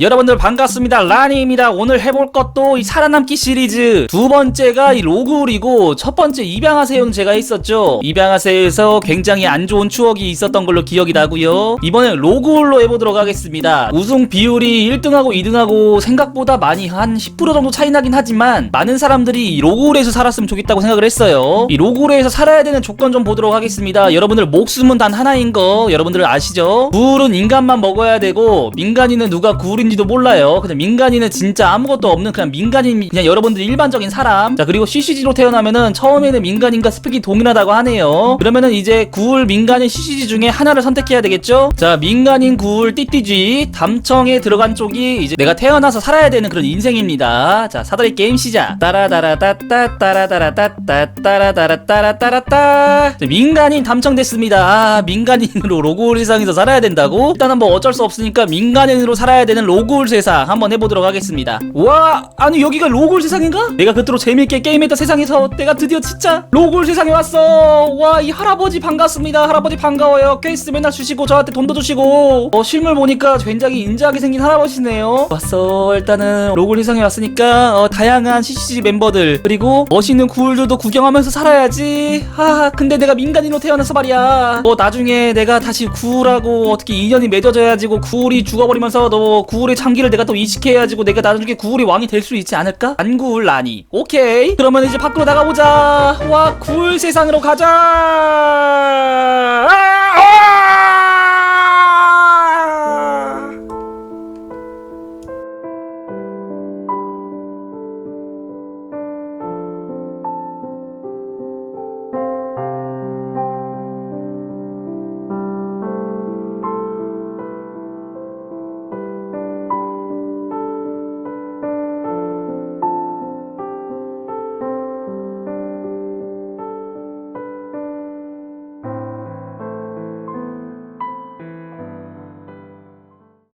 여러분들 반갑습니다. 라니입니다. 오늘 해볼 것도 이 살아남기 시리즈. 두 번째가 이 로그울이고 첫 번째 입양하세요는 제가 했었죠. 입양하세요에서 굉장히 안 좋은 추억이 있었던 걸로 기억이 나고요. 이번엔 로그울로 해보도록 하겠습니다. 우승 비율이 1등하고 2등하고 생각보다 많이 한 10% 정도 차이 나긴 하지만 많은 사람들이 이 로그울에서 살았으면 좋겠다고 생각을 했어요. 이 로그울에서 살아야 되는 조건 좀 보도록 하겠습니다. 여러분들 목숨은 단 하나인 거 여러분들 아시죠? 굴은 인간만 먹어야 되고 민간인은 누가 굴인 지도 몰라요. 그냥 민간인은 진짜 아무것도 없는 그냥 민간인 그냥 여러분들 일반적인 사람. 자 그리고 CCG로 태어나면은 처음에는 민간인과 스펙이 동일하다고 하네요. 그러면은 이제 굴 민간인 CCG 중에 하나를 선택해야 되겠죠? 자 민간인 굴 띠띠쥐 담청에 들어간 쪽이 이제 내가 태어나서 살아야 되는 그런 인생입니다. 자 사다리 게임 시작. 따라다라따따 따라다라따따 따라다라따라따라따 자, 민간인 담청됐습니다. 아 민간인으로 로그울 세상에서 살아야 된다고? 일단은 뭐 어쩔 수 없으니까 민간인으로 살아야 되는 로 그울 세상 한번 해보도록 하겠습니다. 와 아니 여기가 로그울 세상인가? 내가 그토록 재밌게 게임했던 세상에서 내가 드디어 진짜 로그울 세상에 왔어. 와 이 할아버지 반갑습니다. 할아버지 반가워요. 퀘스트 맨날 주시고 저한테 돈도 주시고. 어 실물 보니까 굉장히 인자하게 생긴 할아버지네요. 왔어. 일단은 로그울 세상에 왔으니까 어, 다양한 CCG 멤버들 그리고 멋있는 굴들도 구경하면서 살아야지. 아 근데 내가 민간인으로 태어나서 말이야. 뭐 나중에 내가 다시 굴하고 어떻게 인연이 맺어져야지고 굴이 죽어버리면서 너 굴의 창기를 내가 또 이식해야지고 내가 나중에 굴의 왕이 될 수 있지 않을까? 안굴 라니 오케이 그러면 이제 밖으로 나가보자 와굴 세상으로 가자 아! 아!